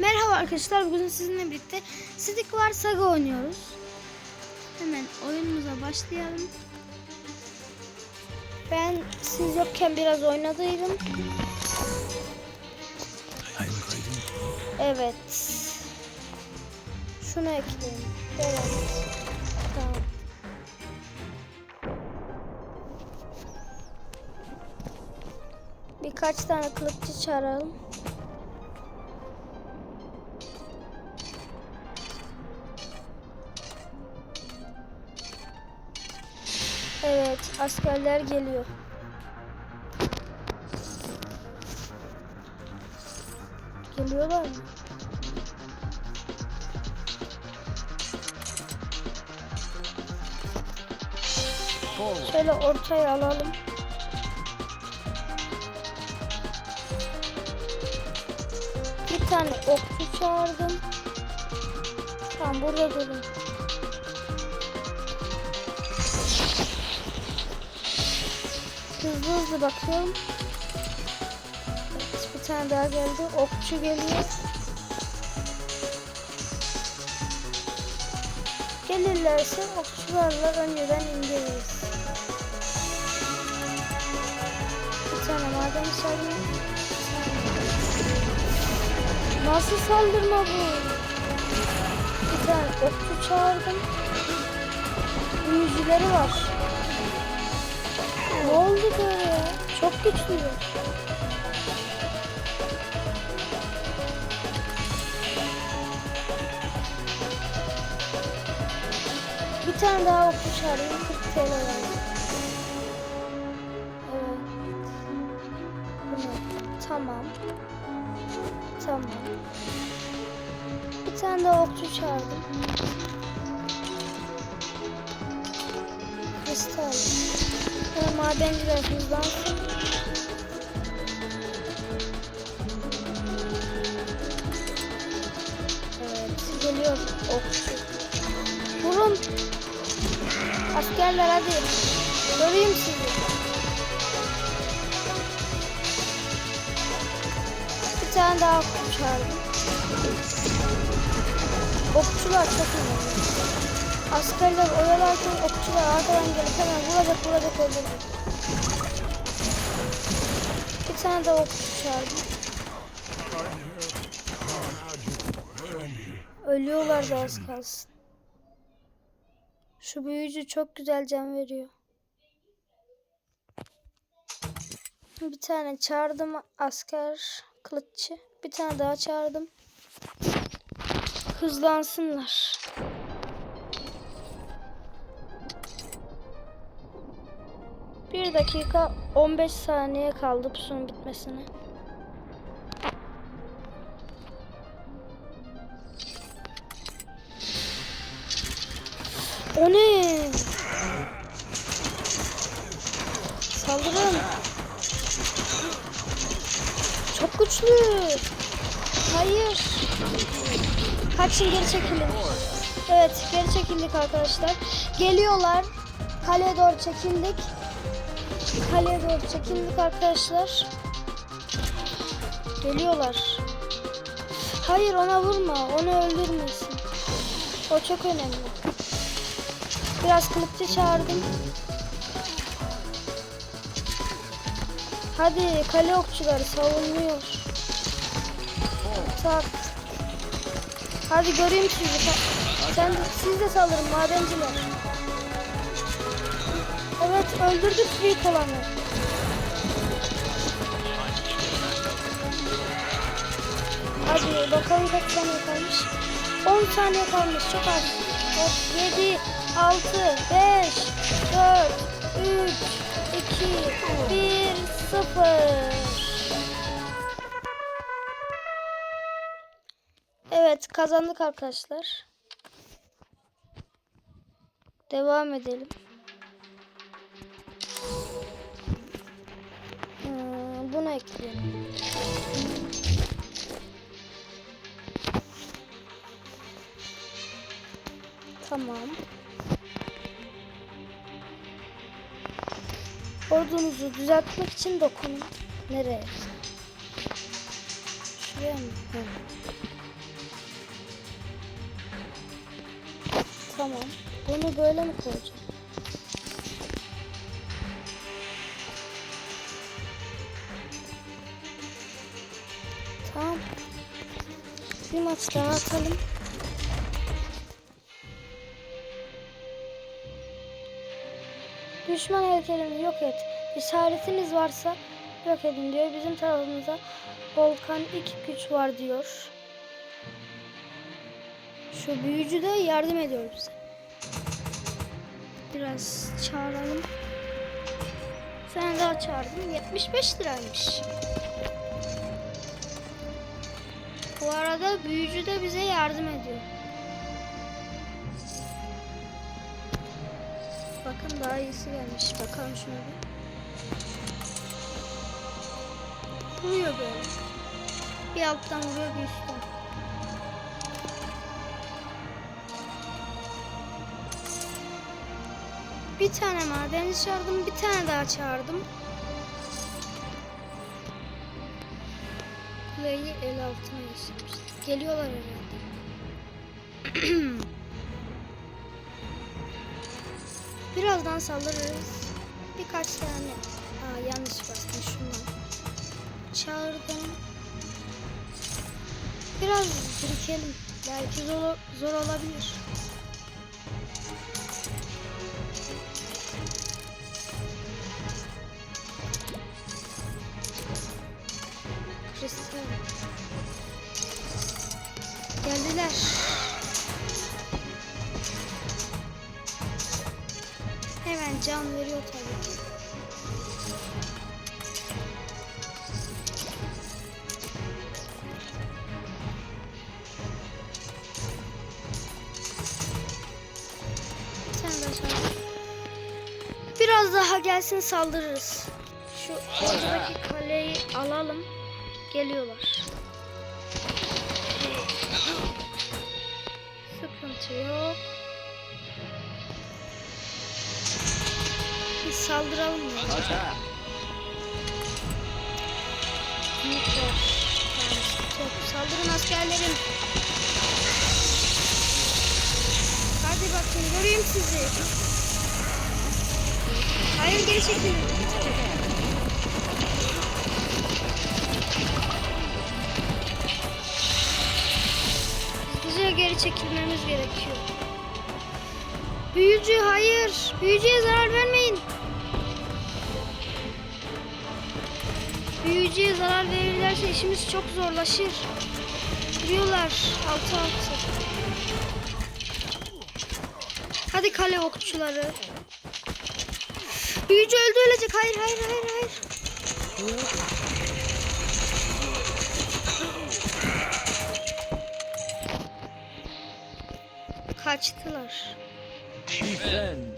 Merhaba arkadaşlar. Bugün sizinle birlikte Stick War Saga oynuyoruz. Hemen oyunumuza başlayalım. Ben siz yokken biraz oynadıydım. Evet. Şunu ekleyelim. Evet. Tamam. Birkaç tane kılıkçı çağıralım. Evet, askerler geliyor. Geliyorlar mı? Şöyle ortaya alalım. Bir tane okçu çağırdım. Tamam burada durun. Hızlı hızlı bakıyorum. Bir tane daha geldi. Okçu geliyor. Gelirlerse okçularla önceden indiririz. Bir tane maden saldırı. Nasıl saldırma bu? Bir tane okçu çağırdım. Büyücüleri var. Ne oldu böyle? Çok güçlüler. Bir tane daha okçu çağırayım. 40 TL verdim. Tamam. Tamam. Bir tane daha okçu çağırdım. Böyle madenciler hızlansın. Evet, geliyor okçu. Vurun. Askerler hadi. Göreyim sizi. Bir tane daha okçu çağırdım. Okçular çok önemli. Askerler oyalarken okçular arkadan gelip hemen vuracak vuracak öldürecek. Bir tane daha okçu çağırdım. Ölüyorlar da az kalsın. Şu büyücü çok güzel can veriyor. Bir tane çağırdım asker kılıççı. Bir tane daha çağırdım. Hızlansınlar. Bir dakika 15 saniye kaldı pusunun bitmesine. O ne? Saldırın. Çok güçlü. Hayır. Kaçın geri çekilin. Evet geri çekildik arkadaşlar. Geliyorlar. Kaleye doğru çekildik. Kaleye doğru çekildik arkadaşlar. Geliyorlar. Hayır ona vurma. Onu öldürmesin. O çok önemli. Biraz kılıkçı çağırdım. Hadi kale okçuları savunuyor. Tak. Hadi göreyim sizi. Sen siz de saldırın madenciler. Öldürdük büyük olanı. Hadi bakalım kaç saniye kalmış. 10 saniye kalmış çok az. Hop, 7, 6, 5, 4, 3, 2, 1, 0. Evet kazandık arkadaşlar. Devam edelim. Hmm, bunu ekleyelim. Tamam. Ordunuzu düzeltmek için dokunun. Nereye? Şuraya mı? Hı. Tamam. Bunu böyle mi koyacağım? Bir maç daha atalım. Düşman heykelini yok et. İşaretiniz varsa yok edin diyor. Bizim tarafımıza volkanik güç var diyor. Şu büyücü de yardım ediyor bize. Biraz çağıralım. Sen daha çağırdım. 75 liraymış. Bu arada büyücü de bize yardım ediyor. Bakın daha iyisi gelmiş. Bakalım şuna bir. Vuruyor böyle. Bir alttan vuruyor bir üstten. Bir tane madenci çağırdım. Bir tane daha çağırdım. Kuleyi el altına geçirmiş. Geliyorlar herhalde. Birazdan saldırırız. Birkaç tane. Aa yanlış bastım şundan. Çağırdım. Biraz birikelim. Belki zor, zor olabilir. Hemen can veriyor tabii ki. Sen de sal. Biraz daha gelsin saldırırız. Şu ortadaki kaleyi alalım. Geliyorlar. Sıkıntı yok. Biz saldıralım mı? Yok. Saldırın askerlerim. Hadi bakın göreyim sizi. Hayır geri çekilin. Hızlıca geri çekilmemiz gerekiyor. Büyücü hayır. Büyücüye zarar vermeyin. Büyücüye zarar verirlerse işimiz çok zorlaşır. Giriyorlar altı altı. Hadi kale okçuları. Büyücü öldü ölecek. Hayır hayır hayır hayır. Kaçtılar. Defend!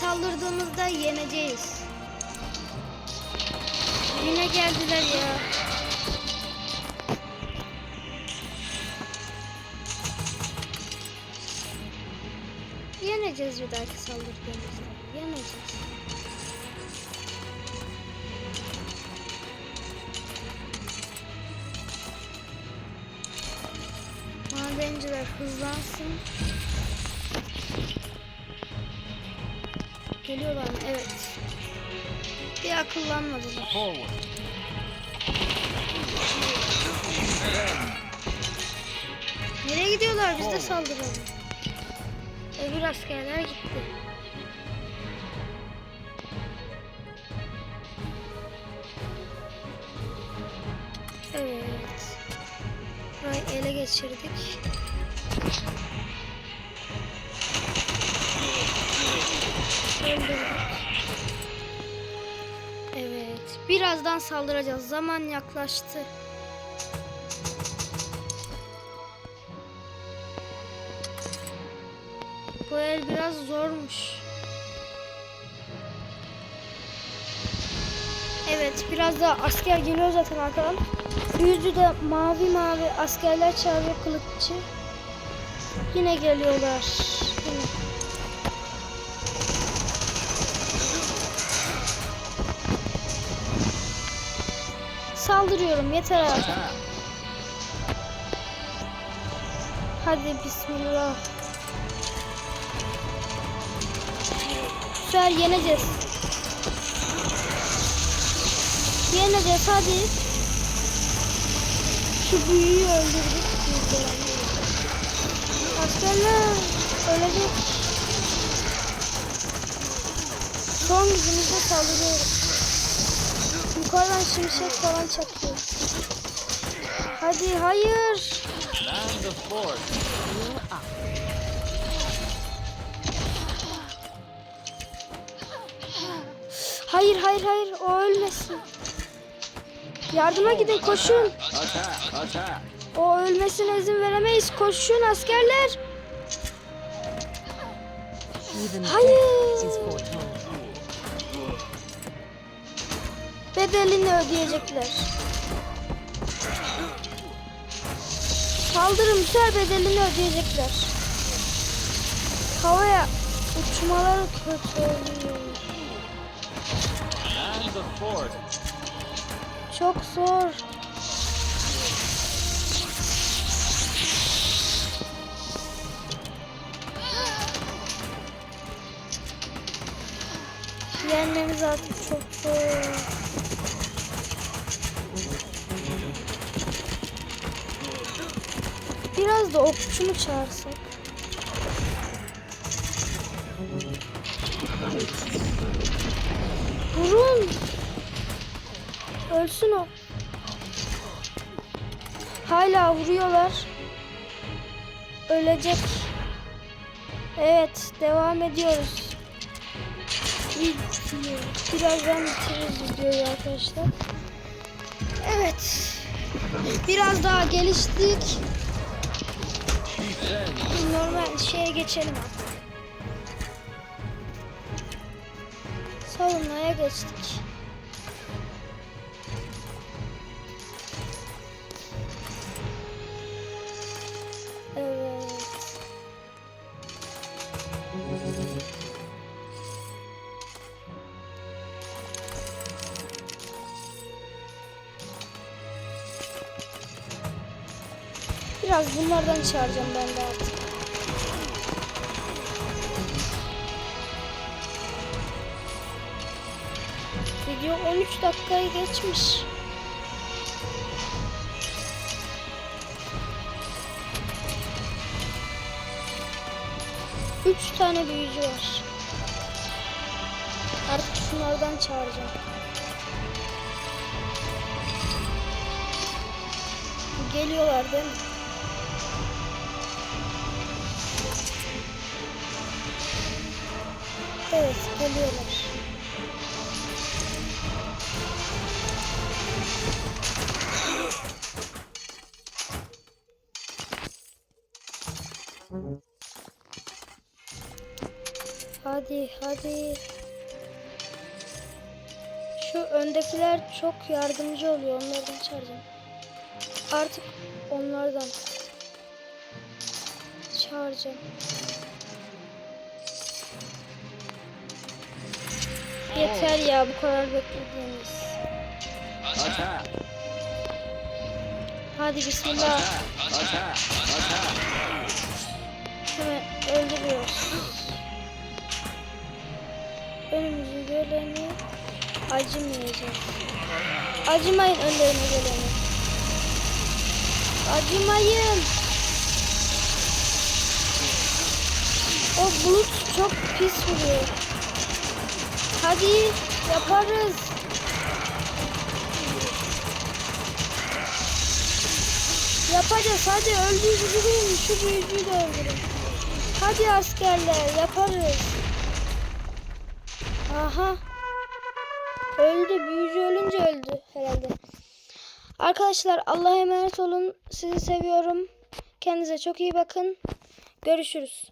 Saldırdığımızda yeneceğiz. Yine geldiler ya. Yeneceğiz bir dahaki saldırdığımızda. Yeneceğiz. Madenciler hızlansın. Geliyorlar mı? Evet. Bir akıllanmadılar. Nereye gidiyorlar? Biz de saldıralım. Öbür askerler gitti. Evet. Burayı ele geçirdik. Evet. Birazdan saldıracağız. Zaman yaklaştı. Bu el biraz zormuş. Evet biraz da asker geliyor zaten arkadan. Yüzü de mavi mavi askerler çağırıyor kılıççı. Yine geliyorlar. Yine. Saldırıyorum yeter artık. Hadi bismillah. Süper yeneceğiz. Yeneceğiz hadi. Şu büyüyü öldürdük. Askerler ölecek. Son gücümüzle saldırıyoruz. Yukarıdan şimşek falan çakıyor. Hadi hayır. Hayır hayır hayır o ölmesin. Yardıma gidin koşun. O ölmesine izin veremeyiz. Koşun askerler. Hayır. Bedelini ödeyecekler. Sefer bedelini ödeyecekler. Havaya uçmaları kötü oluyor. Çok zor. Yenmemiz artık çok zor. Da okçu mu çağırsak? Vurun. Ölsün o. Hala vuruyorlar. Ölecek. Evet, devam ediyoruz. Birazdan bitiririz videoyu arkadaşlar. Evet. Biraz daha geliştik. Normal şeye geçelim artık. Savunmaya geçtik. Biraz bunlardan çağıracağım ben de artık. Video 13 dakikayı geçmiş. Üç tane büyücü var. Artık şunlardan çağıracağım. Geliyorlar değil mi? Evet, geliyorlar. Hadi, hadi. Şu öndekiler çok yardımcı oluyor. Onlardan çağıracağım. Artık onlardan çağıracağım. Yeter ya bu kadar beklediğimiz. Hadi bismillah. Hemen öldürüyoruz. Önümüzü geleni acımayacağız. Acımayın önlerine geleni. Acımayın. O bulut çok pis vuruyor. Hadi yaparız. Yapacağız hadi öldürün şu büyücüyü de öldürün. Hadi askerler yaparız. Aha. öldü. Büyücü ölünce öldü herhalde. Arkadaşlar Allah'a emanet olun. Sizi seviyorum. Kendinize çok iyi bakın. Görüşürüz.